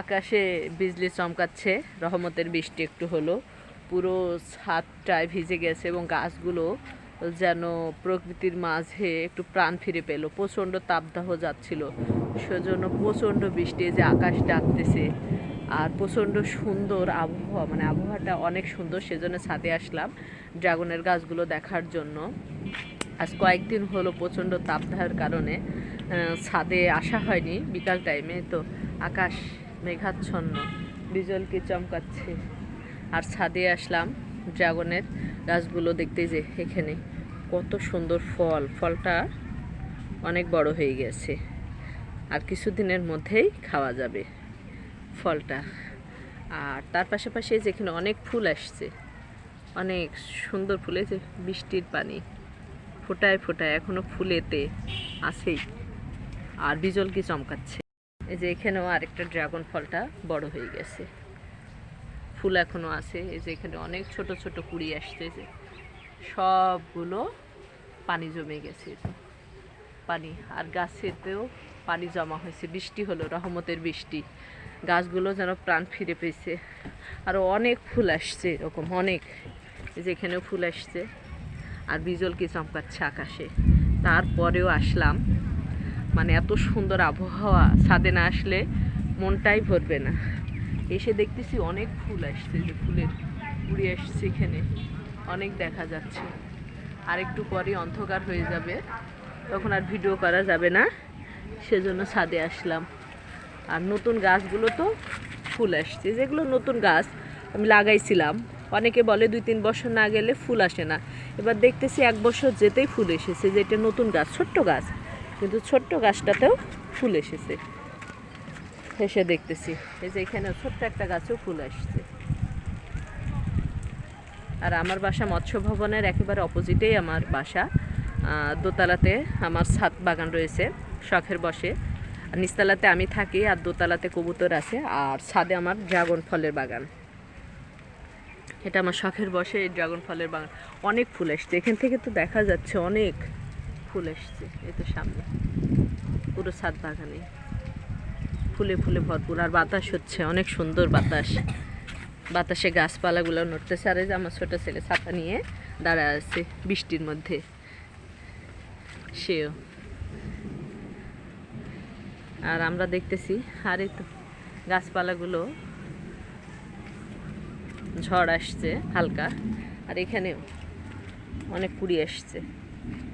আকাশে বিজলি চমকাচ্ছে, রহমতের বৃষ্টি একটু হলো। পুরো ছাদটায় ভিজে গেছে এবং গাছগুলো যেন প্রকৃতির মাঝে একটু প্রাণ ফিরে পেল। প্রচণ্ড তাপদাহ যাচ্ছিল। সেজন্য প্রচণ্ড বৃষ্টি যে আকাশ ডাকতেছে। আর প্রচণ্ড সুন্দর আবহাওয়া মানে আবহাওয়াটা অনেক সুন্দর, সেজন্য ছাদে আসলাম ড্রাগনের গাছগুলো দেখার জন্য। আজ কয়েকদিন হলো প্রচণ্ড তাপদাহের কারণে ছাদে আসা হয়নি বিকাল টাইমে তো আকাশ মেঘাচ্ছন্ন, বিজলকে চমকাচ্ছে। আর ছাদে আসলাম ড্রাগনের গাছগুলো দেখতে যে এখানে কত সুন্দর ফল। ফলটা অনেক বড় হয়ে গেছে। আর কিছুদিনের মধ্যেই খাওয়া যাবে ফলটা। আর তার পাশাপাশি যেখানে অনেক ফুল আসছে। অনেক সুন্দর ফুলে যে বৃষ্টির পানি। ফোটায় ফোটায় এখনও ফুলেতে আছেই। আর বিজল কি চমকাচ্ছে? এই যে এখানেও আরেকটা ড্রাগন ফলটা বড় হয়ে গেছে। ফুল এখনও আছে। এই যে এখানে অনেক ছোট ছোট কুড়ি আসছে। যে সবগুলো পানি জমে গেছে। পানি। আর গাছেতেও পানি জমা হয়েছে। বৃষ্টি হলো, রহমতের বৃষ্টি। গাছগুলো যেন প্রাণ ফিরে পেয়েছে। আরও অনেক ফুল আসছে এরকম, অনেক। এই যে এখানেও ফুল আসছে। আর বিজল কি চমকাচ্ছে আকাশে তারপরেও আসলাম। মানে এত সুন্দর আবহাওয়া, ছাদে না আসলে মনটাই ভরবে না। এসে দেখতেছি অনেক ফুল আসছে যে ফুলের উড়ে আসছে এখানে। অনেক দেখা যাচ্ছে। আর একটু পরে অন্ধকার হয়ে যাবে। তখন আর ভিডিও করা যাবে না। সেজন্য ছাদে আসলাম। আর নতুন গাছগুলো তো ফুল আসছে। যেগুলো নতুন গাছ আমি লাগাইছিলাম। অনেকে বলে দুই তিন বছর না গেলে ফুল আসে না। এবার দেখতেছি এক বছর যেতেই ফুল এসেছে যে এটা নতুন গাছ, ছোট্ট গাছ। কিন্তু ছোট্ট গাছটাতেও ফুল এসেছে। এসে দেখতেছি, এই যে এখানে ছোট্ট একটা গাছেও ফুল আসছে। আর আমার বাসা মৎস্য ভবনের একেবারে অপোজিটেই আমার বাসা। দোতলাতে আমার ছাদ বাগান রয়েছে, শখের বসে। নিচতলাতে আমি থাকি আর দোতলাতে কবুতর আছে, আর ছাদে আমার ড্রাগন ফলের বাগান। এটা আমার শখের বসে এই ড্রাগন ফলের বাগান। অনেক ফুল আসছে এখান থেকে তো দেখা যাচ্ছে অনেক ফুল আসছে এই তো সামনে। পুরো ছাদ বাগানে। ফুলে ফুলে ভরপুর। আর বাতাস হচ্ছে, অনেক সুন্দর বাতাস। বাতাসে গাছপালাগুলো নড়তেছে। আর যে আমার ছোটো ছেলে ছাতা নিয়ে দাঁড়ায় আছে বৃষ্টির মধ্যে। সেও। আর আমরা দেখতেছি, আর তো গাছপালাগুলো ঝড় আসছে হালকা, আর এখানেও অনেক কুড়ি আসছে।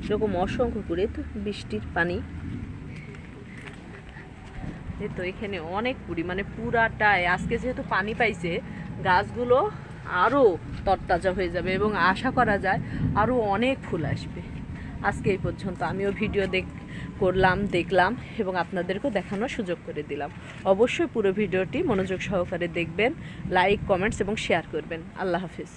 এরকম অসংখ্য কুড়ি তো বৃষ্টির পানি। তো এখানে অনেক কুড়ি মানে পুরাটাই, আজকে যেহেতু পানি পাইছে, গাছগুলো আরও তরতাজা হয়ে যাবে এবং আশা করা যায় আরও অনেক ফুল আসবে। আজকে এই পর্যন্ত আমিও ভিডিও দেখ, করলাম, দেখলাম এবং আপনাদেরকেও দেখানোর সুযোগ করে দিলাম। অবশ্যই পুরো ভিডিওটি মনোযোগ সহকারে দেখবেন, লাইক, কমেন্টস এবং শেয়ার করবেন। আল্লাহ হাফিজ।